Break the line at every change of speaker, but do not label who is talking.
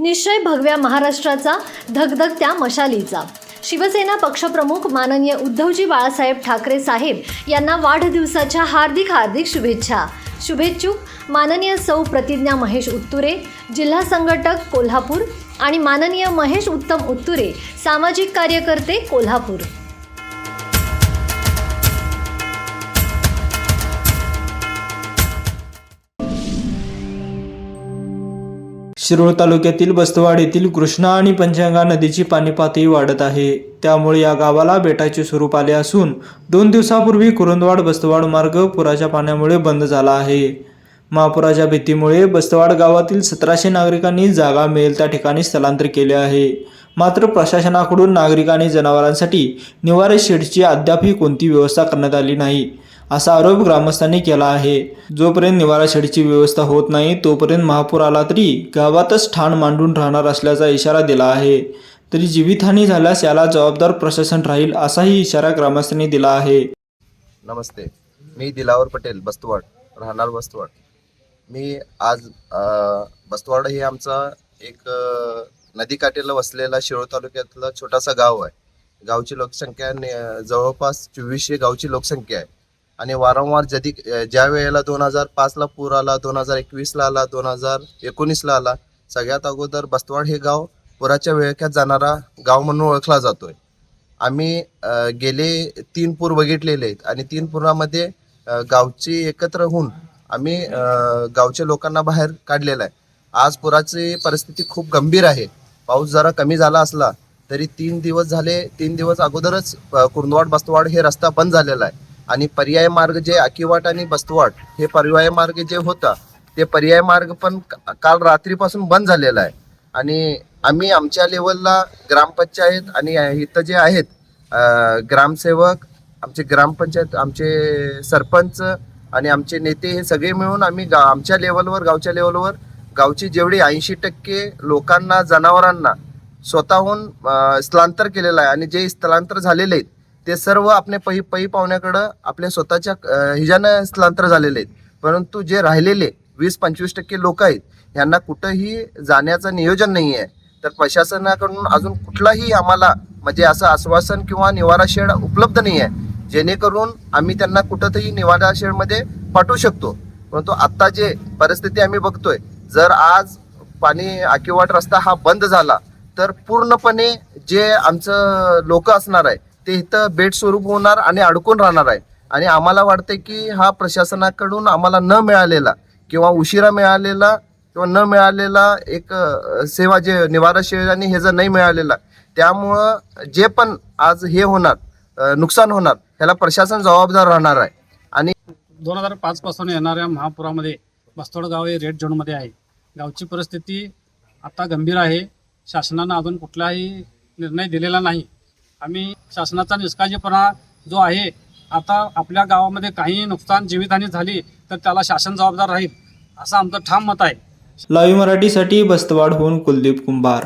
निश्चय भगव्या महाराष्ट्राचा धगधगत्या मशालीचा. शिवसेना पक्षप्रमुख माननीय उद्धवजी बाळासाहेब ठाकरे साहेब यांना वाढदिवसाच्या हार्दिक हार्दिक शुभेच्छा. शुभेच्छुक माननीय सौ प्रतिज्ञा महेश उत्तुरे जिल्हा संघटक कोल्हापूर आणि माननीय महेश उत्तम उत्तुरे सामाजिक कार्यकर्ते कोल्हापूर.
शिरोळ तालुक्यातील बस्तवाड येथील कृष्णा आणि पंचगंगा नदीची पाणी पातळी वाढत आहे. त्यामुळे या गावाला बेटाचे स्वरूप आले असून दोन दिवसापूर्वी कुरुंदवाड बस्तवाड मार्ग पुराच्या पाण्यामुळे बंद झाला आहे. महापुराच्या भीतीमुळे बस्तवाड गावातील सतराशे नागरिकांनी जागा मिळेल त्या ठिकाणी स्थलांतर केले आहे. मात्र प्रशासनाकडून नागरिकांनी जनावरांसाठी निवारे शेडची अद्यापही कोणती व्यवस्था करण्यात आली नाही. असा आरोप ग्रामस्थांनी केला आहे. जोपर्यंत निवारा शेडची व्यवस्था होत नाही तोपर्यंत महापूर आला तरी गावातच ठाण मांडून राहणार असल्याचा इशारा दिला आहे. तरी जीवितहानी झाल्यास याला जबाबदार प्रशासन राहील असाही इशारा ग्रामस्थांनी दिला आहे.
नमस्ते. मी दिलावर पटेल बस्तवाड राहणार बस्तवाड. मी आज बस्तवाड हे आमचा एक नदीकाठीला वसलेला शिरोळ तालुक्यातला छोटासा गाव आहे. गावची लोकसंख्या ने- जवळपास चोवीसशे गावची लोकसंख्या आहे. आणि वारंवार जदी ज्या वेळेला दोन हजार पाचला पूर आला दोन हजार एकवीसला आला दोन हजार एकोणीसला आला सगळ्यात अगोदर बस्तवाड हे गाव पुराच्या वेळख्यात जाणारा गाव म्हणून ओळखला जातोय. आम्ही गेले तीन पूर बघितलेले आहेत आणि तीन पुरामध्ये गावची एकत्र होऊन आम्ही गावच्या लोकांना बाहेर काढलेला आहे. आज पुराची परिस्थिती खूप गंभीर आहे. पाऊस जरा कमी झाला असला तरी तीन दिवस झाले तीन दिवस अगोदरच कुर्नवाड बस्तवाड हे रस्ता बंद झालेला आहे. आणि पर्याय मार्ग जे अकिवाट आणि बस्तवाट हे पर्याय मार्ग जे होता ते पर्याय मार्ग पण का- काल रात्रीपासून बंद झालेला आहे. आणि आम्ही आमच्या लेवलला ग्रामपंचायत आणि इथं जे आहेत ग्रामसेवक आमचे ग्रामपंचायत आमचे सरपंच आणि आमचे नेते हे सगळे मिळून आम्ही गा आमच्या लेवलवर गावच्या लेवलवर गावची जेवढी ऐंशी टक्के लोकांना जनावरांना स्वतःहून स्थलांतर केलेलं आहे. आणि जे स्थलांतर झालेले आहेत ते सर्व आपले पै पै पाहुण्याकडं आपल्या स्वतःच्या हिजानं स्थलांतर झालेले आहेत. परंतु जे राहिलेले वीस पंचवीस टक्के लोक आहेत यांना कुठंही जाण्याचं नियोजन नाही आहे. तर प्रशासनाकडून अजून कुठलाही आम्हाला म्हणजे असं आश्वासन किंवा निवारा शेड उपलब्ध नाही आहे. जेणेकरून आम्ही त्यांना कुठंतरी निवारा शेडमध्ये पाठवू शकतो. परंतु आत्ता जे परिस्थिती आम्ही बघतोय जर आज पाणी आकिवाट रस्ता हा बंद झाला तर पूर्णपणे जे आमचं लोक असणार आहे ते इथं बेट स्वरूप होणार आणि अडकून राहणार आहे. आणि आम्हाला वाटते की हा प्रशासनाकडून आम्हाला न मिळालेला किंवा उशिरा मिळालेला किंवा न मिळालेला एक सेवा जे निवारा शेड आणि हे जर नाही मिळालेला त्यामुळं जे पण आज हे होणार नुकसान होणार ह्याला प्रशासन जबाबदार राहणार आहे. आणि
दोन हजार पाचपासून येणाऱ्या महापुरामध्ये बस्तोड गाव हे रेड झोनमध्ये आहे. गावची परिस्थिती आता गंभीर आहे. शासनानं अजून कुठलाही निर्णय दिलेला नाही. आम्ही शासनाचा निष्काळजीपणा जो आहे आता आपल्या गावामध्ये काही नुकसान जीवितहानी झाली तर त्याला शासन जबाबदार राहील असं आमचं ठाम मत आहे.
लाईव्ह मराठीसाठी बस्तवाडहून कुलदीप कुंभार